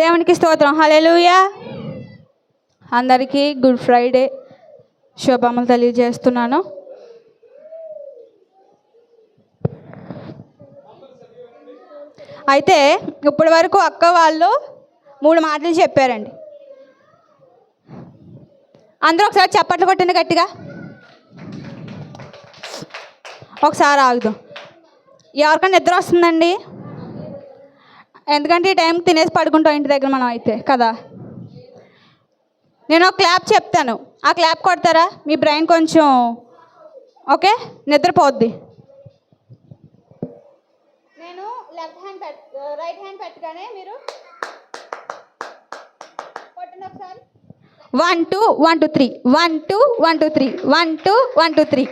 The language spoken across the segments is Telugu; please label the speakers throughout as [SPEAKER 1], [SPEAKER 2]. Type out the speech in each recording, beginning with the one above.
[SPEAKER 1] దేవునికి స్తోత్రం. హలెలుయా అందరికీ గుడ్ ఫ్రైడే శుభములు తెలియజేస్తున్నాను. అయితే ఇప్పటి వరకు అక్క వాళ్ళు మూడు మాటలు చెప్పారండి. అందరూ ఒకసారి చప్పట్లు కొట్టండి గట్టిగా. ఒకసారి ఆగుదాం. ఎవరికైనా నిద్ర వస్తుందండి? ఎందుకంటే ఈ టైంకి తినేసి పడుకుంటాం ఇంటి దగ్గర మనం అయితే కదా? నేను ఒక క్లాప్ చెప్తాను. ఆ క్లాప్ కొడతారా? మీ బ్రెయిన్ కొంచెం ఓకే? నిద్రపోద్ది. నేను లెఫ్ట్ హ్యాండ్ పెట్ రైట్ హ్యాండ్ పెట్టగానే మీరు కొట్టండి ఒకసారి. One two one two three. One two one two three. One two one two three.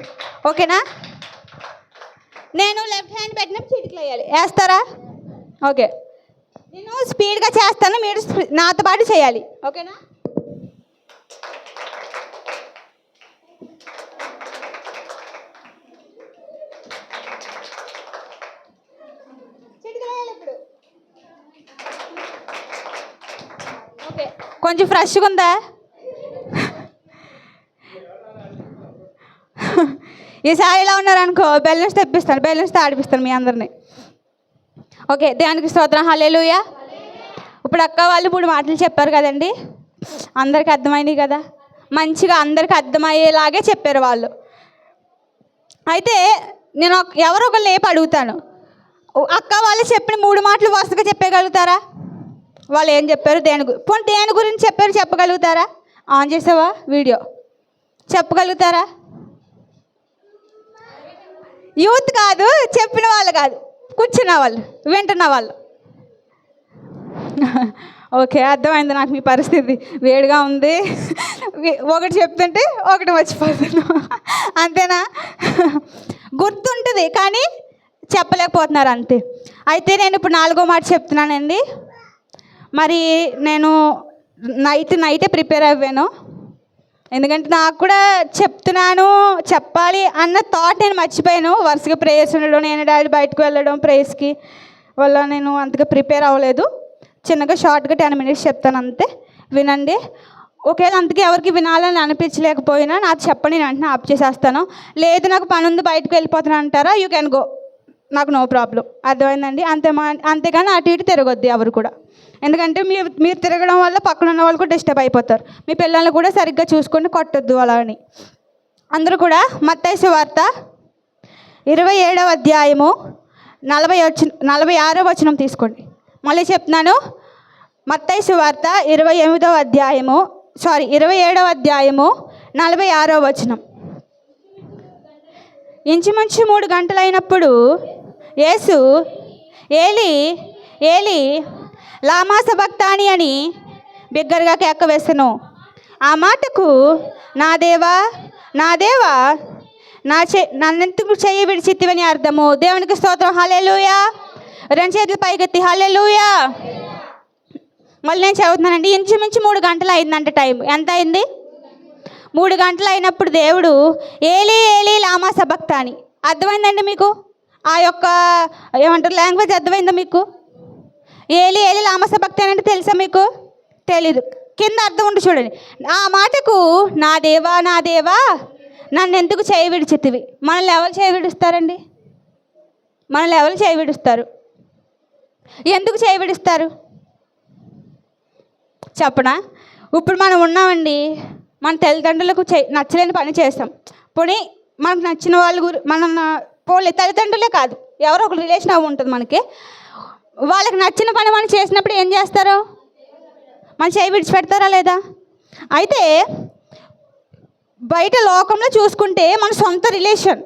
[SPEAKER 1] ఓకేనా? నేను లెఫ్ట్ హ్యాండ్ పెట్టినప్పుడు చిటికలు వేయాలి. వేస్తారా? ఓకే. నేను స్పీడ్గా చేస్తాను మీరు నాతో పాటు చేయాలి. ఓకేనా? కొంచెం ఫ్రెష్గా ఉందా? ఈసారి ఇలా ఉన్నారనుకో బెలూన్స్ తెప్పిస్తాను బెలూన్స్ ఆడిపిస్తాను మీ అందరిని. ఓకే దేవునికి స్తోత్రం. హలేలుయ ఇప్పుడు అక్క వాళ్ళు మూడు మాటలు చెప్పారు కదండి. అందరికి అర్థమైనవి కదా? మంచిగా అందరికి అర్థమయ్యేలాగే చెప్పారు వాళ్ళు. అయితే నేను ఎవరో ఒకరు లేపు అడుగుతాను. అక్క వాళ్ళు చెప్పిన మూడు మాటలు వరుసగా చెప్పగలుగుతారా? వాళ్ళు ఏం చెప్పారు? దేని పోనీ దేని గురించి చెప్పారు చెప్పగలుగుతారా? ఆన్ చేసావా వీడియో? చెప్పగలుగుతారా? యూత్ కాదు చెప్పిన వాళ్ళు కాదు. కూర్చున్న వాళ్ళు వింటున్న వాళ్ళు. ఓకే అర్థమైంది నాకు మీ పరిస్థితి. వేడిగా ఉంది. ఒకటి చెప్తుంటే ఒకటి మర్చిపోతున్నాను అంతేనా? గుర్తుంటుంది కానీ చెప్పలేకపోతున్నారు అంతే. అయితే నేను ఇప్పుడు నాలుగో మాట చెప్తున్నానండి. మరి నేను నైట్ నైటే ప్రిపేర్ అవ్వాను. ఎందుకంటే నాకు కూడా చెప్తున్నాను చెప్పాలి అన్న థాట్ నేను మర్చిపోయాను. వరుసగా ప్రేయర్స్ ఉండడం నేను డాడీ బయటకు వెళ్ళడం ప్రేయర్స్కి వల్ల నేను అంతగా ప్రిపేర్ అవ్వలేదు. చిన్నగా షార్ట్గా టెన్ మినిట్స్ చెప్తాను అంతే. వినండి. ఒకవేళ అంతకే ఎవరికి వినాలని అనిపించలేకపోయినా నాకు చెప్పండి నేను వెంటనే ఆప్ చేసేస్తాను. లేదు నాకు పని ఉంది బయటకు వెళ్ళిపోతున్నాను అంటారా? యూ కెన్ గో నాకు నో ప్రాబ్లం అర్థమైందండి? అంతే మా అంతేగాని అటు ఇటు తిరగొద్ది ఎవరు కూడా. ఎందుకంటే మీరు మీరు తిరగడం వల్ల పక్కన ఉన్న వాళ్ళు కూడా డిస్టర్బ్ అయిపోతారు. మీ పిల్లల్ని కూడా సరిగ్గా చూసుకొని కొట్టొద్దు అలా అని. అందరూ కూడా మత్తైసు వార్త ఇరవై ఏడవ అధ్యాయము నలభై వచ్చి నలభై ఆరో వచనం తీసుకోండి. మళ్ళీ చెప్తున్నాను. మత్తైసు వార్త ఇరవై ఎనిమిదవ అధ్యాయము సారీ ఇరవై ఏడవ అధ్యాయము నలభై ఆరో వచనం. ఇంచుమించు మూడు గంటలైనప్పుడు యేసు ఏలి ఏలి లామాస భక్తాని అని బిగ్గరగా కేక వేసెను. ఆ మాటకు నా దేవా నా దేవా నా చే నన్నెందుకు చెయ్యి విడిచిత్తివని అర్థము? దేవునికి స్తోత్రం. హల్లెలూయా. రెండు చేతులు పైకెత్తి హల్లెలూయా. మళ్ళీ నేను చదువుతున్నానండి. ఇంచుమించు మూడు గంటలు అయిందంట టైం. ఎంత అయింది? మూడు గంటలు అయినప్పుడు దేవుడు ఏలి ఏలి లామాస సబక్త అని అర్థమైందండి మీకు? ఆ యొక్క ఏమంటారు లాంగ్వేజ్ అర్థమైందా మీకు? ఏలి ఏలి లామస భక్తి అని అంటే తెలుసా మీకు? తెలీదు. కింద అర్థం ఉండి చూడండి. ఆ మాటకు నా దేవా నా దేవా నన్ను ఎందుకు చేయి విడిచితివి? మనల్ని ఎవరు చేయి విడుస్తారండి? మనల్ని ఎవరు చేయి విడుస్తారు? ఎందుకు చేయి విడుస్తారు? చెప్పనా? ఇప్పుడు మనం ఉన్నామండి మన తల్లిదండ్రులకు చే నచ్చలేని పని చేస్తాం. పోనీ మనకు నచ్చిన వాళ్ళ గురి మన పోలే తల్లిదండ్రులే కాదు ఎవరో ఒక రిలేషన్ అవి ఉంటుంది మనకి. వాళ్ళకి నచ్చిన పని మనం చేసినప్పుడు ఏం చేస్తారు? మన చేయి విడిచిపెడతారా లేదా? అయితే బయట లోకంలో చూసుకుంటే మన సొంత రిలేషన్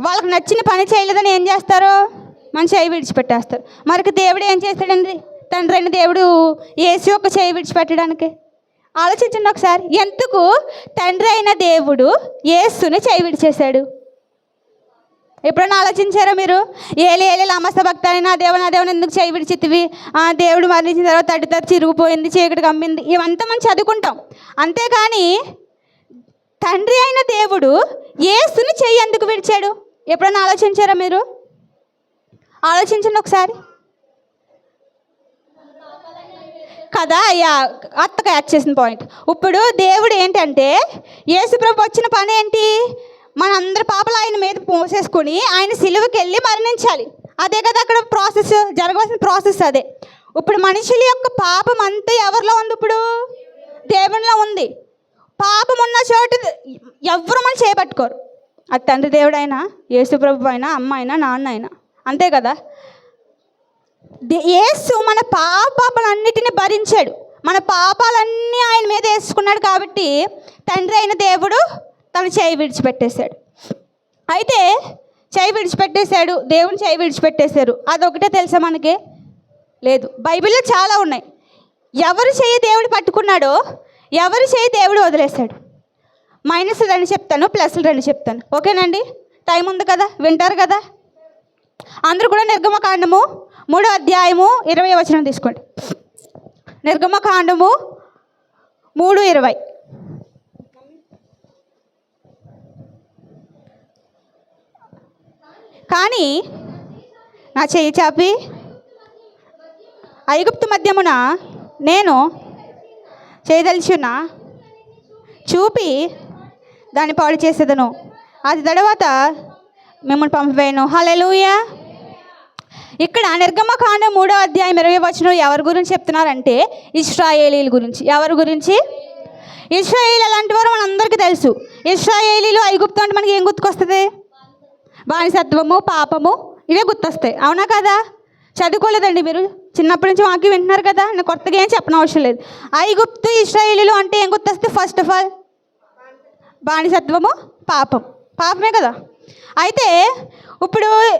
[SPEAKER 1] వాళ్ళకి నచ్చిన పని చేయలేదని ఏం చేస్తారు? మన చేయి విడిచిపెట్టేస్తారు. మరికి దేవుడు ఏం చేస్తాడండి? తండ్రి అయిన దేవుడు ఏసి ఒక చేయి విడిచిపెట్టడానికి. ఆలోచించండి ఒకసారి. ఎందుకు? తండ్రి అయిన దేవుడు ఏసుని చేయి విడిచేశాడు. ఎప్పుడైనా ఆలోచించారా మీరు? ఏలి ఏలి లామస్త భక్త అని నా దేవుడు నా దేవుని ఎందుకు చేయి విడిచితివి? ఆ దేవుడు మరణించిన తర్వాత తడితడి చిరిగిపోయింది చీకటి కమ్మింది ఇవంతా మనం చదువుకుంటాం. అంతేకాని తండ్రి అయిన దేవుడు ఏసుని చెయ్యి ఎందుకు విడిచాడు? ఎప్పుడైనా ఆలోచించారా మీరు? ఆలోచించండి ఒకసారి. కదా యా అత్తకు యాడ్ చేసిన పాయింట్. ఇప్పుడు దేవుడు ఏంటంటే యేసుప్రభు వచ్చిన పని ఏంటి? మనందరి పాపలు ఆయన మీద పోసేసుకుని ఆయన సిలువకి వెళ్ళి మరణించాలి. అదే కదా అక్కడ ప్రాసెస్ జరగవలసిన ప్రాసెస్ అదే. ఇప్పుడు మనుషుల యొక్క పాపం అంతా ఎవరిలో ఉంది ఇప్పుడు? దేవునిలో ఉంది. పాపం ఉన్న చోటు ఎవరు మనం చేపట్టుకోరు. అది తండ్రి దేవుడైనా యేసుప్రభు అయినా అమ్మ అయినా నాన్న అయినా. అంతే కదా? దే- యేసు మన పాపాలన్నిటిని భరించాడు. మన పాపాలన్నీ ఆయన మీద వేసుకున్నాడు కాబట్టి తండ్రి అయిన దేవుడు తను చేయి విడిచిపెట్టేశాడు. అయితే చేయి విడిచిపెట్టేశాడు దేవుని చేయి విడిచిపెట్టేశారు. అదొకటే తెలుసా మనకి? లేదు. బైబిల్లో చాలా ఉన్నాయి. ఎవరు చేయి దేవుడు పట్టుకున్నాడో ఎవరు చేయి దేవుడు వదిలేశాడు. మైనస్ రెండు చెప్తాను ప్లస్లు రెండు చెప్తాను. ఓకేనండి? టైం ఉంది కదా? వింటారు కదా? అందరూ కూడా నిర్గమకాండము మూడో అధ్యాయము ఇరవై వచనం తీసుకోండి. నిర్గమకాండము మూడు ఇరవై. కానీ నా చెయ్యి చాపి ఐగుప్తు మధ్యమున నేను చేయదలిచిన చూపి దాన్ని పాడు చేసేదను. అది తర్వాత మిమ్మల్ని పంపివేయను హలెలూయా ఇక్కడ నిర్గమకాండ మూడో అధ్యాయం ఇరవై వచనం ఎవరి గురించి చెప్తున్నారంటే ఇస్రాయేలీల గురించి. ఎవరి గురించి? ఇస్రాయేల్ అలాంటి వారు మనందరికీ తెలుసు. ఇస్రాయేలీలు ఐగుప్తు అంటే మనకి ఏం గుర్తుకొస్తుంది? బానిసత్వము పాపము ఇవే గుర్తొస్తాయి. అవునా కదా? చదువుకోలేదండి మీరు? చిన్నప్పటి నుంచి వాకి వింటున్నారు కదా? నేను కొత్తగా ఏం చెప్పనవసరం అవసరం లేదు. ఐగుప్తు ఇస్రాయిలీలు అంటే ఏం గుర్తొస్తే ఫస్ట్ ఆఫ్ ఆల్ బానిసత్వము పాపం. పాపమే కదా? అయితే ఇప్పుడు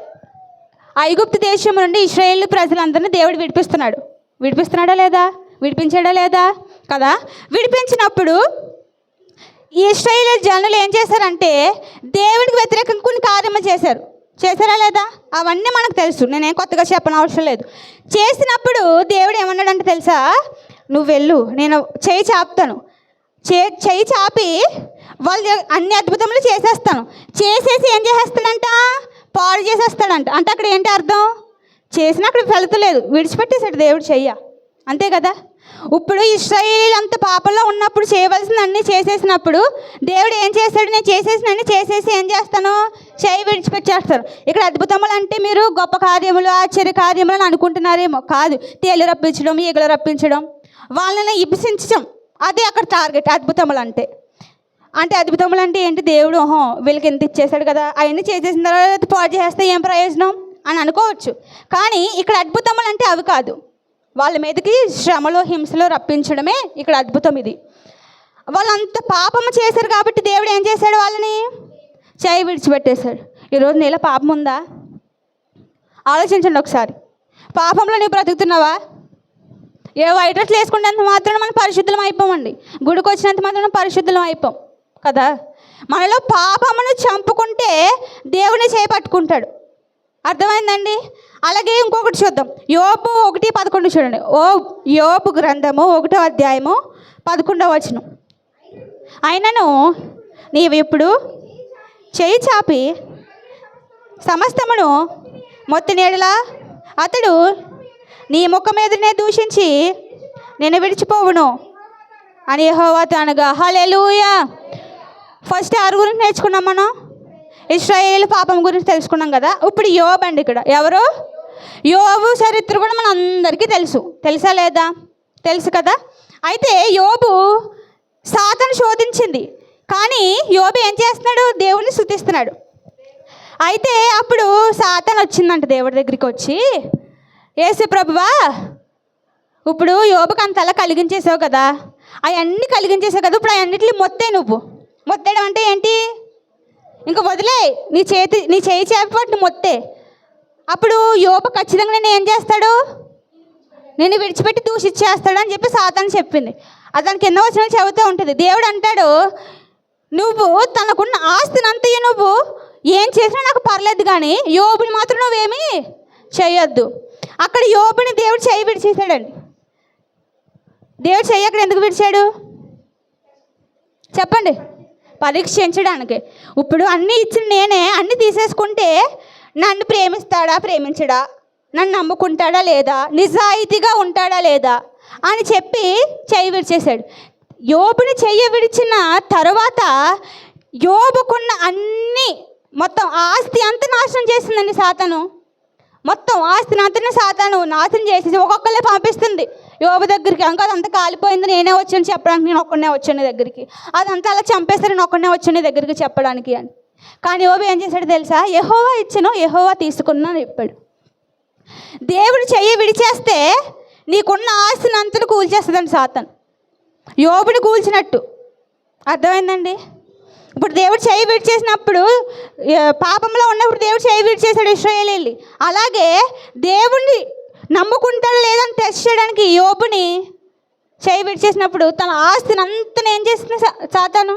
[SPEAKER 1] ఐగుప్తు దేశం నుండి ఇస్రాయేల్ ప్రజలందరినీ దేవుడు విడిపిస్తున్నాడు. విడిపిస్తున్నాడా లేదా? విడిపించాడా లేదా? కదా? విడిపించినప్పుడు ఈ ఇస్రాయేల్ జనులు ఏం చేశారంటే దేవుడికి వ్యతిరేకంగా కొన్ని కార్యములు చేశారు. చేశారా లేదా? అవన్నీ మనకు తెలుసు. నేనేం కొత్తగా చెప్పని అవసరం లేదు. చేసినప్పుడు దేవుడు ఏమన్నాడంటే తెలుసా? నువ్వు వెళ్ళు. నేను చేయి చాపుతాను. చే చేయి చాపి వాళ్ళు అన్ని అద్భుతములు చేసేస్తాను. చేసేసి ఏం చేసేస్తాడంట? పాడు చేసేస్తాడంట. అంటే అక్కడ ఏంటి అర్థం? చేసినా అక్కడ ఫలితలేదు విడిచిపెట్టేశాడు దేవుడు చెయ్య. అంతే కదా? ఇప్పుడు ఇస్రాయేలీలు అంత పాపంలో ఉన్నప్పుడు చేయవలసిన అన్ని చేసేసినప్పుడు దేవుడు ఏం చేశాడు నేను చేసేసిన అన్ని చేసేసి ఏం చేస్తాను? చేయి విడిచిపెట్టేస్తారు. ఇక్కడ అద్భుతములు అంటే మీరు గొప్ప కార్యములు ఆశ్చర్య కార్యములు అని అనుకుంటున్నారేమో. కాదు తేలు రప్పించడం ఈగలు రప్పించడం వాళ్ళని ఇబ్సించడం అదే అక్కడ టార్గెట్ అద్భుతములు అంటే. అంటే అద్భుతములు అంటే ఏంటి? దేవుడు ఓహో వీళ్ళకి ఎంత ఇచ్చేసాడు కదా అవన్నీ చేసేసిన తర్వాత పాడు చేస్తే ఏం ప్రయోజనం? అని అనుకోవచ్చు. కానీ ఇక్కడ అద్భుతములు అంటే అవి కాదు. వాళ్ళ మీదకి శ్రమలో హింసలో రప్పించడమే ఇక్కడ అద్భుతం ఇది. వాళ్ళంత పాపము చేశారు కాబట్టి దేవుడు ఏం చేశాడు వాళ్ళని? చేయి విడిచిపెట్టేశాడు. ఈరోజు నీళ్ళ పాపం ఉందా? ఆలోచించండి ఒకసారి. పాపంలో నీవు బ్రతుకుతున్నావా? ఏ వైట్ డ్రెస్లు వేసుకున్నంత మాత్రం మనం పరిశుద్ధులం అయిపోమండి. గుడికి వచ్చినంత మాత్రం పరిశుద్ధులం అయిపోం. కదా? మనలో పాపమును చంపుకుంటే దేవుని చేపట్టుకుంటాడు అర్థమైందండి? అలాగే ఇంకొకటి చూద్దాం. యోపు ఒకటి పదకొండు చూడండి. ఓ యోపు గ్రంథము ఒకటో అధ్యాయము పదకొండవ వచనం. అయినను నీవు ఇప్పుడు చేయి చాపి సమస్తమును మొత్తి నీడలా అతడు నీ ముఖం మీదనే దూషించి నేను విడిచిపోవును అని యెహోవాతో అనగా హలెలుయా ఫస్ట్ ఆరు గురించి నేర్చుకున్నాం మనం. ఇస్రాయేల్ పాపం గురించి తెలుసుకున్నాం కదా. ఇప్పుడు యోబు అండి ఇక్కడ. ఎవరు? యోబు చరిత్ర కూడా మన అందరికీ తెలుసు. తెలుసా లేదా? తెలుసు కదా? అయితే యోబు సాతను శోధించింది. కానీ యోబు ఏం చేస్తున్నాడు? దేవుని స్థుతిస్తున్నాడు. అయితే అప్పుడు సాతన్ వచ్చిందంట దేవుడి దగ్గరికి వచ్చి ఏసు ప్రభువా ఇప్పుడు యోబుకి అంతలా కలిగించేసావు కదా? అవన్నీ కలిగించేసావు కదా? ఇప్పుడు అవన్నిటిని మొత్తే నువ్వు. మొత్తేయడం అంటే ఏంటి? ఇంక వదిలే నీ చేతి నీ చేయి చేపట్టు మొత్తే. అప్పుడు యోబు ఖచ్చితంగా నేను ఏం చేస్తాడు? నేను విడిచిపెట్టి దూషిచ్చేస్తాడు అని చెప్పి సాతాను చెప్పింది. అతనికి ఎన్నో వచ్చిన చెబుతూ ఉంటుంది. దేవుడు అంటాడు నువ్వు తనకున్న ఆస్తిని అంతయ్య నువ్వు ఏం చేసినా నాకు పర్లేదు కానీ యోబుని మాత్రం నువ్వేమీ చేయొద్దు. అక్కడ యోబుని దేవుడు చేయి విడిచేసాడండి దేవుడు చెయ్యి అక్కడ ఎందుకు విడిచాడు? చెప్పండి. పరీక్షించడానికి. ఇప్పుడు అన్నీ ఇచ్చిన నేనే అన్నీ తీసేసుకుంటే నన్ను ప్రేమిస్తాడా ప్రేమించడా? నన్ను నమ్ముకుంటాడా లేదా? నిజాయితీగా ఉంటాడా లేదా? అని చెప్పి చెయ్యి విడిచేశాడు. యోబుని చెయ్యి విడిచిన తర్వాత యోబుకున్న అన్ని మొత్తం ఆస్తి అంతా నాశనం చేసిందండి సాతను. మొత్తం ఆస్తిని అంతనే సాతాను నాశనం చేసేసి ఒక్కొక్కరే పంపిస్తుంది. యోబు దగ్గరికి అంకా అదంతా కాలిపోయింది నేనే వచ్చాను చెప్పడానికి నేను ఒక్కడనే వచ్చాను దగ్గరికి. అదంతా అలా చంపేస్తారు నేను ఒక్కడనే వచ్చాను దగ్గరికి చెప్పడానికి అని. కానీ యోబు ఏం చేశాడు తెలుసా? యహోవా ఇచ్చను యహోవా తీసుకున్నా అని చెప్పాడు. దేవుడు చెయ్యి విడిచేస్తే నీకున్న ఆస్తిని అంతను కూల్చేస్తుందండి సాతన్. యోబుని కూల్చినట్టు. అర్థమైందండి? ఇప్పుడు దేవుడు చేయి విడిచేసినప్పుడు పాపంలో ఉన్నప్పుడు దేవుడు చేయి విడిచేశాడు ఇస్రాయేలీల్ని అలాగే దేవుణ్ణి నమ్ముకుంటాడు లేదని టెస్ట్ చేయడానికి యోబుని చేయి విడిచేసినప్పుడు తన ఆస్తిని అంతా ఏం చేస్తుంది సాతాను?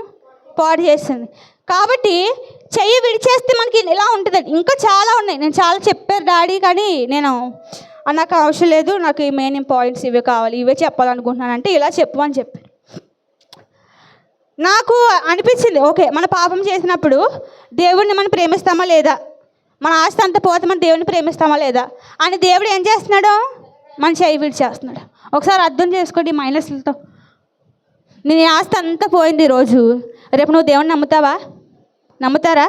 [SPEAKER 1] పాడు చేస్తుంది. కాబట్టి చెయ్యి విడిచేస్తే మనకి ఇలా ఉంటుంది. ఇంకా చాలా ఉన్నాయి. నేను చాలా చెప్పారు డాడీ కానీ నేను నాకు అవసరం లేదు. నాకు ఈ మెయిన్ పాయింట్స్ ఇవే కావాలి. ఇవే చెప్పాలనుకుంటున్నాను అంటే ఇలా అని చెప్పారు నాకు అనిపించింది ఓకే మన పాపం చేసినప్పుడు దేవుడిని మనం ప్రేమిస్తామా లేదా? మన ఆస్తి అంతా పోతే మన దేవుడిని ప్రేమిస్తామా లేదా? అని దేవుడు ఏం చేస్తున్నాడు? మన చేయి విడిచేస్తున్నాడు. ఒకసారి అర్థం చేసుకోండి మైనస్లతో నేను ఆస్తి అంతా పోయింది ఈరోజు. రేపు నువ్వు దేవుడిని నమ్ముతావా? నమ్ముతారా?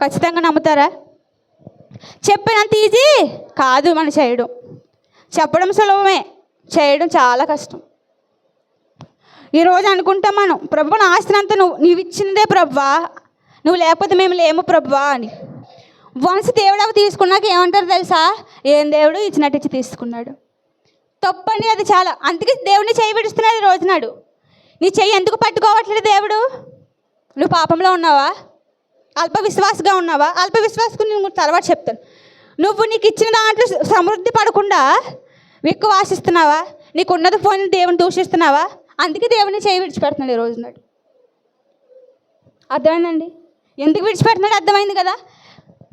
[SPEAKER 1] ఖచ్చితంగా నమ్ముతారా? చెప్పినంత ఈజీ కాదు మనం చేయడం. చెప్పడం సులభమే చేయడం చాలా కష్టం. ఈరోజు అనుకుంటాం మనం ప్రభు నా ఆస్తిని అంతా నువ్వు నీవు ఇచ్చిందే ప్రభా నువ్వు లేకపోతే మేము లేము ప్రభా అని. వన్స్ దేవుడు అవి తీసుకున్నాక ఏమంటారు తెలుసా? ఏం దేవుడు ఇచ్చినట్టు ఇచ్చి తీసుకున్నాడు. తప్పండి అది చాలా. అందుకే దేవుడిని చేయి విడుస్తున్నాడు ఈ రోజునాడు నీ చెయ్యి ఎందుకు పట్టుకోవట్లేదు దేవుడు? నువ్వు పాపంలో ఉన్నావా? అల్పవిశ్వాసగా ఉన్నావా? అల్ప విశ్వాసకు నేను తర్వాత చెప్తాను. నువ్వు నీకు ఇచ్చిన దాంట్లో సమృద్ధి పడకుండా ఎక్కువ ఆశిస్తున్నావా? నీకు ఉన్నది పోయిన దేవుని దూషిస్తున్నావా? అందుకే దేవుని చేయి విడిచిపెడుతున్నాడు ఈ రోజు నాడు. అర్థమైందండి? ఎందుకు విడిచిపెడుతున్నాడు? అర్థమైంది కదా?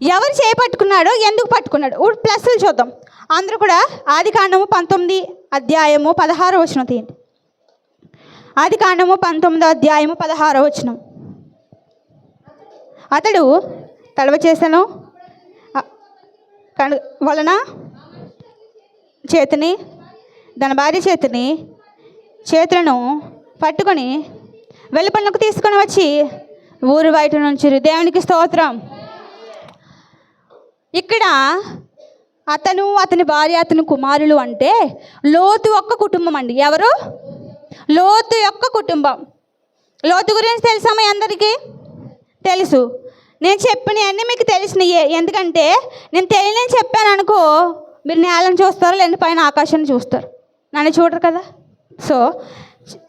[SPEAKER 1] ఎవరు చేయి ఎందుకు పట్టుకున్నాడు? ప్లస్లు చూద్దాం. అందరూ కూడా ఆది కాండము పంతొమ్మిది అధ్యాయము పదహారు వచనం తీయండి. ఆది కాండము పంతొమ్మిదో అధ్యాయము పదహారో వచనం. అతడు తడవ చేశాను కను వలన చేతిని తన భార్య చేతిని చేతులను పట్టుకొని వెలుపలకు తీసుకొని వచ్చి ఊరు బయట నుంచి దేవునికి స్తోత్రం. ఇక్కడ అతను అతని భార్య అతని కుమారులు అంటే లోతు ఒక్క కుటుంబం అండి. ఎవరు? లోతు యొక్క కుటుంబం. లోతు గురించి తెలుసా మీ అందరికీ? తెలుసు. నేను చెప్పినవన్నీ మీకు తెలిసినయే. ఎందుకంటే నేను తెలియని చెప్పాను అనుకో మీరు నేలను చూస్తారు లేని పైన ఆకాశాన్ని చూస్తారు. నన్ను చూడరు కదా? సో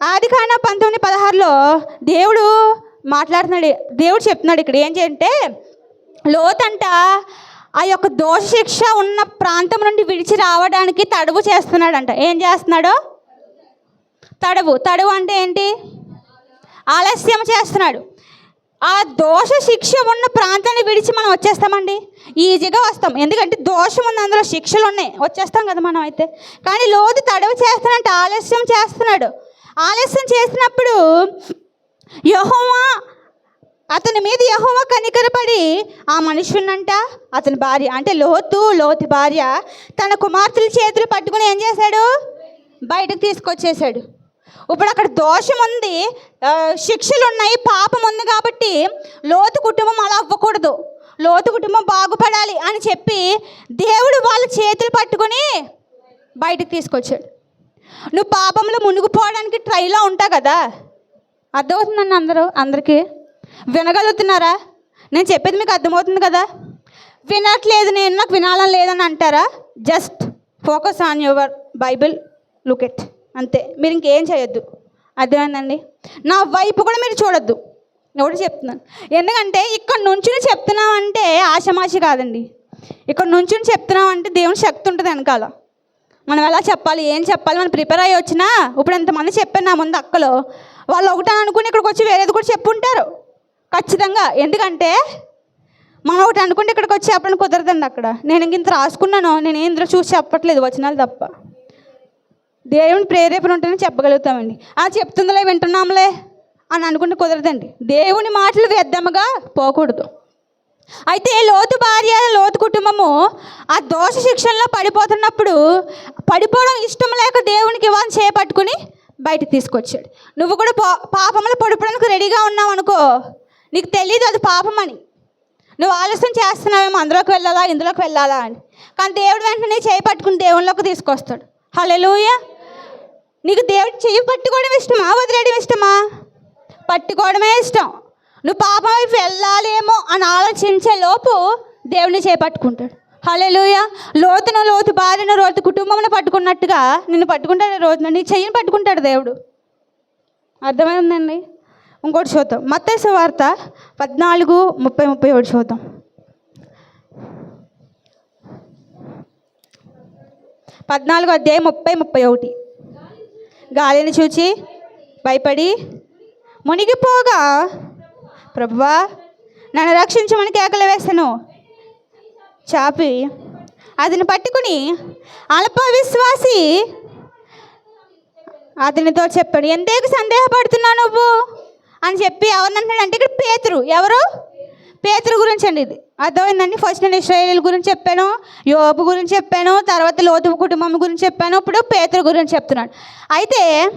[SPEAKER 1] ఆది కాండ పంతొమ్మిది పదహారులో దేవుడు మాట్లాడుతున్నాడు. దేవుడు చెప్తున్నాడు ఇక్కడ ఏం లోతంట ఆ యొక్క దోష శిక్ష ఉన్న ప్రాంతం నుండి విడిచి రావడానికి తడువు చేస్తున్నాడంట. ఏం చేస్తున్నాడు? తడువు. తడువు అంటే ఏంటి? ఆలస్యం చేస్తున్నాడు. ఆ దోష శిక్ష ఉన్న ప్రాంతాన్ని విడిచి మనం వచ్చేస్తామండి. ఈజీగా వస్తాం. ఎందుకంటే దోషం ఉంది అందులో శిక్షలు ఉన్నాయి. వచ్చేస్తాం కదా మనం అయితే. కానీ లోతు తడవ చేస్తానంటే ఆలస్యం చేస్తున్నాడు. ఆలస్యం చేసినప్పుడు యహోవా అతని మీద యహోమ కనికరపడి ఆ మనుషున్నంట? అతని భార్య. అంటే లోతు లోతు భార్య తన కుమార్తెల చేతులు పట్టుకుని ఏం చేశాడు? బయటకు తీసుకొచ్చేసాడు ఇప్పుడు అక్కడ దోషం ఉంది శిక్షలు ఉన్నాయి పాపం ఉంది కాబట్టి లోతు కుటుంబం అలా అవ్వకూడదు. లోతు కుటుంబం బాగుపడాలి అని చెప్పి దేవుడు వాళ్ళ చేతులు పట్టుకొని బయటకు తీసుకొచ్చాడు. నువ్వు పాపంలో మునిగిపోవడానికి ట్రైలో ఉంటావు కదా? అర్థమవుతుందండి అందరూ? అందరికీ? వినగలుగుతున్నారా? నేను చెప్పేది మీకు అర్థమవుతుంది కదా? వినట్లేదు నేను నాకు వినాలని లేదని అంటారా? Just focus on your Bible look at అంతే. మీరు ఇంకేం చేయొద్దు. అర్థమైందండి? నా వైపు కూడా మీరు చూడొద్దు. ఎవడు చెప్తున్నాను. ఎందుకంటే ఇక్కడ నుంచి చెప్తున్నామంటే ఆశమాషి కాదండి. ఇక్కడ నుంచి చెప్తున్నాం అంటే దేవుని శక్తి ఉంటుంది వెనకాల. మనం ఎలా చెప్పాలి ఏం చెప్పాలి మనం ప్రిపేర్ అయ్యి వచ్చినా ఇప్పుడు ఎంతమంది చెప్పాను నా ముందు అక్కలో? వాళ్ళు ఒకటే అనుకుని ఇక్కడికి వచ్చి వేరేది కూడా చెప్పుంటారు. ఖచ్చితంగా. ఎందుకంటే మనం ఒకటి అనుకుంటే ఇక్కడికి వచ్చి చెప్పడం కుదరదండి అక్కడ. నేను ఇంత రాసుకున్నాను. నేను ఏం ఇందులో చూసి చెప్పట్లేదు వచనాలు తప్ప. దేవుని ప్రేరేపణ ఉంటేనే చెప్పగలుగుతామండి. ఆ చెప్తుందిలే వింటున్నాంలే అని అనుకుంటే కుదరదండి. దేవుని మాటలు వ్యర్థముగా పోకూడదు. అయితే లోతు భార్య లోతు కుటుంబము ఆ దోష శిక్షణలో పడిపోతున్నప్పుడు పడిపోవడం ఇష్టం లేక దేవునికి ఇవ్వని చేపట్టుకుని బయట తీసుకొచ్చాడు. నువ్వు కూడా పా పాపంలో పడిపోవడానికి రెడీగా ఉన్నావు అనుకో. నీకు తెలియదు అది పాపం అని. నువ్వు ఆలస్యం చేస్తున్నావేమో అందులోకి వెళ్ళాలా ఇందులోకి వెళ్ళాలా అని. కానీ దేవుడు వెంటనే చేయి పట్టుకుని దేవుళ్ళలోకి తీసుకొస్తాడు. హల్లెలూయ! నీకు దేవుడు చెయ్యి పట్టుకోవడం ఇష్టమా? వదిలేయడం ఇష్టమా? పట్టుకోవడమే ఇష్టం. నువ్వు పాపం వైపు వెళ్ళాలేమో అని ఆలోచించే లోపు దేవుడిని చేపట్టుకుంటాడు హల్లెలూయ. లోతును లోతు భార్యను లోతు కుటుంబంలో పట్టుకున్నట్టుగా నిన్ను పట్టుకుంటాడు రోజున నీ చెయ్యిని పట్టుకుంటాడు దేవుడు. అర్థమైందండి? ఇంకోటి చూద్దాం. మత్తైసు వార్త పద్నాలుగు ముప్పై ముప్పై ఒకటి చూద్దాం. పద్నాలుగు అధ్యాయం ముప్పై ముప్పై ఒకటి. గాలిని చూచి భయపడి మునిగిపోగా ప్రభువా నన్ను రక్షించమని కేకలు వేసాను చాపి అతని పట్టుకుని అల్ప విశ్వాసి అతనితో చెప్పాడు ఎంతకు సందేహపడుతున్నావు నువ్వు? అని చెప్పి ఎవరినంటాడు అంటే ఇక్కడ పేతురు. ఎవరు? పేతురు గురించి అండి. ఇది అర్థమైందండి? ఫస్ట్ నేను ఇస్రాయేల్ గురించి చెప్పాను యోబు గురించి చెప్పాను తర్వాత లోతు కుటుంబం గురించి చెప్పాను ఇప్పుడు పేతురు గురించి చెప్తున్నాను అయితే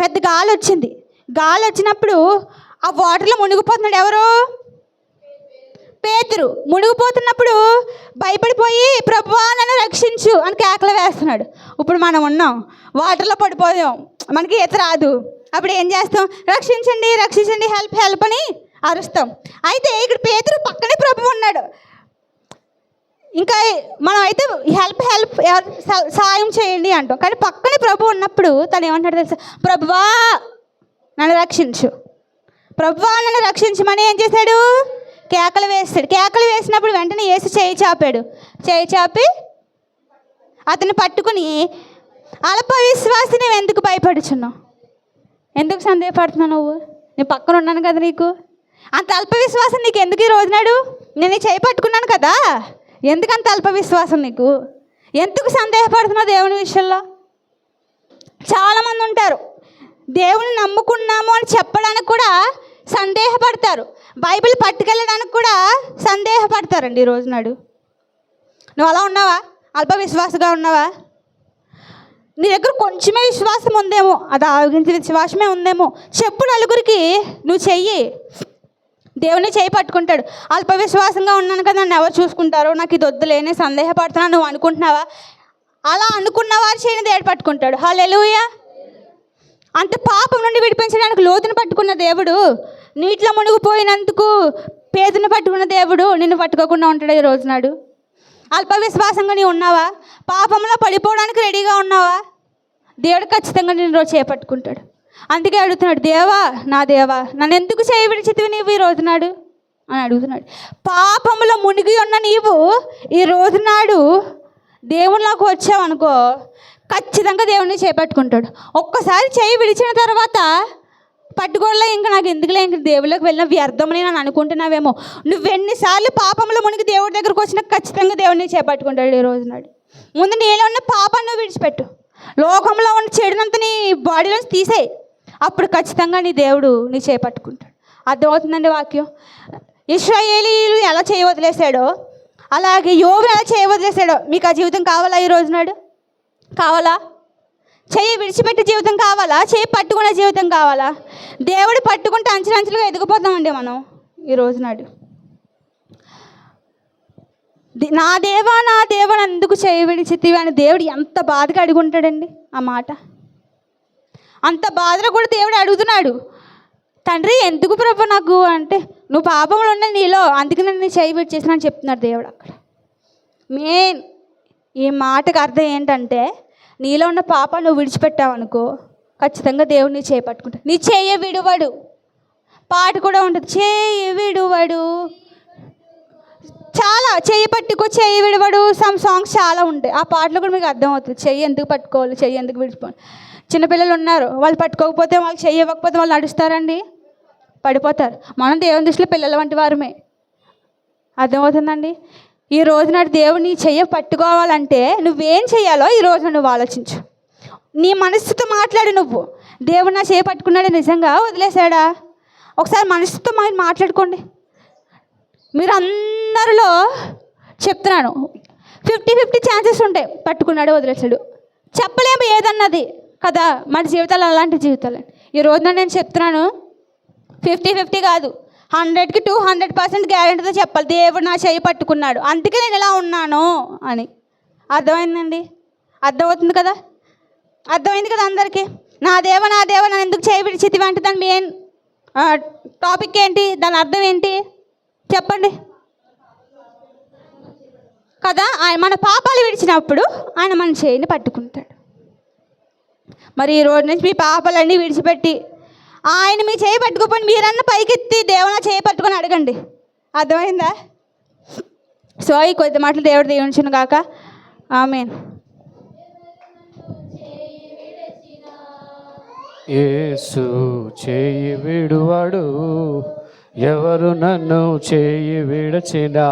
[SPEAKER 1] పెద్ద గాలి వచ్చింది. గాలి వచ్చినప్పుడు ఆ వాటర్లో మునిగిపోతున్నాడు ఎవరు? పేతురు. మునిగిపోతున్నప్పుడు భయపడిపోయి ప్రభువా నన్ను రక్షించు అని కేకలు వేస్తున్నాడు. ఇప్పుడు మనం ఉన్నాం. వాటర్లో పడిపోయాం. మనకి ఈత రాదు. అప్పుడు ఏం చేస్తాం? రక్షించండి రక్షించండి హెల్ప్ హెల్ప్ అని అరుస్తాం. అయితే ఇక్కడ పేతురు పక్కనే ప్రభు ఉన్నాడు. ఇంకా మనం అయితే హెల్ప్ హెల్ప్ సాయం చేయండి అంటాం. కానీ పక్కనే ప్రభు ఉన్నప్పుడు తను ఏమంటాడు తెలుసా? ప్రభువా నన్ను రక్షించు. ప్రభువా నన్ను రక్షించమని ఏం చేశాడు? కేకలు వేస్తాడు. కేకలు వేసినప్పుడు వెంటనే వేసి చేయి చాపాడు. చేయి చాపి అతను పట్టుకుని అల్ప విశ్వాసి నువ్వు ఎందుకు భయపడుచున్నావు? ఎందుకు సందేహపడుతున్నావు నువ్వు? నేను పక్కన ఉన్నాను కదా నీకు. అంత అల్ప విశ్వాసం నీకు ఎందుకు ఈ రోజునాడు? నేను చేయి పట్టుకున్నాను కదా. ఎందుకు అంత అల్ప విశ్వాసం నీకు? ఎందుకు సందేహపడుతున్నావు దేవుని విషయంలో? చాలామంది ఉంటారు దేవుని నమ్ముకున్నాము అని చెప్పడానికి కూడా సందేహపడతారు. బైబిల్ పట్టుకెళ్ళడానికి కూడా సందేహపడతారండి ఈ రోజునాడు. నువ్వు అలా ఉన్నావా? అల్ప విశ్వాసగా ఉన్నావా? నీ దగ్గర కొంచెమే విశ్వాసం ఉందేమో. అది ఆగించిన విశ్వాసమే ఉందేమో. చెప్పు నలుగురికి నువ్వు చెయ్యి. దేవుని చేయి పట్టుకుంటాడు. అల్ప విశ్వాసంగా ఉన్నాను కదా నన్ను ఎవరు చూసుకుంటారో? నాకు ఇది వద్దులేని సందేహపడుతున్నాను నువ్వు అనుకుంటున్నావా? అలా అనుకున్న వారి చేయని దేవుడు పట్టుకుంటాడు. హల్లెలూయా. అంత పాపం నుండి విడిపించడానికి లోతును పట్టుకున్న దేవుడు నీటిలో మునిగిపోయినందుకు పేదను పట్టుకున్న దేవుడు నిన్ను పట్టుకోకుండా ఉంటాడు ఈ రోజునాడు అల్ప విశ్వాసంగా నీ ఉన్నావా? పాపంలో పడిపోవడానికి రెడీగా ఉన్నావా? దేవుడు ఖచ్చితంగా నేను రోజు చేపట్టుకుంటాడు. అందుకే అడుగుతున్నాడు దేవా నా దేవా నన్ను ఎందుకు చేయి విడిచితివి నీవు ఈ రోజునాడు అని అడుగుతున్నాడు. పాపంలో మునిగి ఉన్న నీవు ఈ రోజునాడు దేవునిలోకి వచ్చావనుకో ఖచ్చితంగా దేవుణ్ణి చేపట్టుకుంటాడు. ఒక్కసారి చేయి విడిచిన తర్వాత పట్టుకోడలే ఇంకా నాకు ఎందుకులే ఇంక దేవుళ్ళకి వెళ్ళిన వ్యర్థమని నేను అనుకుంటున్నావేమో. నువ్వు ఎన్నిసార్లు పాపంలో మునిగి దేవుడి దగ్గరకు వచ్చినా ఖచ్చితంగా దేవుడిని చేపట్టుకుంటాడు ఈ రోజునాడు ముందు నీలో ఉన్న పాపాన్ని నువ్వు విడిచిపెట్టు. లోకంలో ఉన్న చెడునంత నీ బాడీలోంచి తీసేయి. అప్పుడు ఖచ్చితంగా నీ దేవుడు నీ చేపట్టుకుంటాడు. అర్థమవుతుందండి వాక్యం? ఇస్రాయేలీలు ఎలా చేయవదిలేశాడో అలాగే యోగు ఎలా చేయవదిలేశాడో మీకు ఆ జీవితం కావాలా ఈ రోజునాడు కావాలా? చేయి విడిచిపెట్టే జీవితం కావాలా? చేయి పట్టుకునే జీవితం కావాలా? దేవుడు పట్టుకుంటే అంచెలంచెలుగా ఎదిగిపోతామండి మనం ఈ రోజునాడు నా దేవా నా దేవా ఎందుకు చేయి విడిచితివి అని దేవుడు ఎంత బాధగా అడుగుంటాడండి ఆ మాట. అంత బాధలో కూడా దేవుడు అడుగుతున్నాడు తండ్రి ఎందుకు ప్రభు నాకు అంటే నువ్వు పాపంలో ఉన్న నీలో అందుకే నేను చేయి విడిచేసిన అని చెప్తున్నాడు దేవుడు అక్కడ. మెయిన్ ఈ మాటకు అర్థం ఏంటంటే నీలో ఉన్న పాపాలు నువ్వు విడిచిపెట్టావనుకో ఖచ్చితంగా దేవుడిని చేపట్టుకుంటా నీ చేయ విడువడు. పాట కూడా ఉంటుంది చేయి విడువడు. చాలా చెయ్యి పట్టుకో చెయ్యి విడవడు. సమ్ సాంగ్స్ చాలా ఉంటాయి. ఆ పాటలు కూడా మీకు అర్థమవుతుంది చెయ్యి ఎందుకు పట్టుకోవాలి? చెయ్యి ఎందుకు విడిచిపోవాలి చిన్నపిల్లలు ఉన్నారు వాళ్ళు పట్టుకోకపోతే వాళ్ళు చెయ్యి ఇవ్వకపోతే వాళ్ళు నడుస్తారండి. పడిపోతారు. మనం దేవుని దృష్టిలో పిల్లల వంటి వారమే. అర్థమవుతుందండి? ఈ రోజు నాడు దేవుని చెయ్య పట్టుకోవాలంటే నువ్వేం చేయాలో ఈ రోజు నువ్వు ఆలోచించు. నీ మనసుతో మాట్లాడు నువ్వు. దేవుడు నా చేయ పట్టుకున్నాడు నిజంగా వదిలేశాడా? ఒకసారి మనసుతో మా- మాట్లాడుకోండి. మీరు అందరిలో చెప్తున్నాను. ఫిఫ్టీ ఫిఫ్టీ ఛాన్సెస్ ఉంటాయి పట్టుకున్నాడు వదిలేసాడు చెప్పలేము ఏదన్నది. కదా మన జీవితాలు అలాంటి జీవితాలు. ఈ రోజున నేను చెప్తున్నాను ఫిఫ్టీ ఫిఫ్టీ కాదు. హండ్రెడ్కి టూ హండ్రెడ్ పర్సెంట్ గ్యారెంటీతో చెప్పాలి దేవుడు నా చేయి పట్టుకున్నాడు. అందుకే నేను ఇలా ఉన్నాను అని. అర్థమైందండి? అర్థమవుతుంది కదా? అర్థమైంది కదా అందరికీ? నా దేవ నా దేవ నన్ను ఎందుకు చేయి విడిచితివి అంటే దాని మెయిన్ టాపిక్ ఏంటి? దాని అర్థం ఏంటి? చెప్పండి. కదా ఆయన మన పాపాలు విడిచినప్పుడు ఆయన మన చేయిని పట్టుకుంటాడు. మరి ఈ రోజు నుంచి మీ పాపాలన్నీ విడిచిపెట్టి ఆయన మీ చేయి పట్టుకోపోయి మీరన్న పైకెత్తి దేవుని చేయి పట్టుకొని అడగండి. అర్థమైందా? సో ఈ కొద్ది మాటలు దేవుడు దీవించును కాక ఆమెన్.
[SPEAKER 2] యేసు చేయి విడువాడు ఎవరు నన్ను చేయి విడచినా?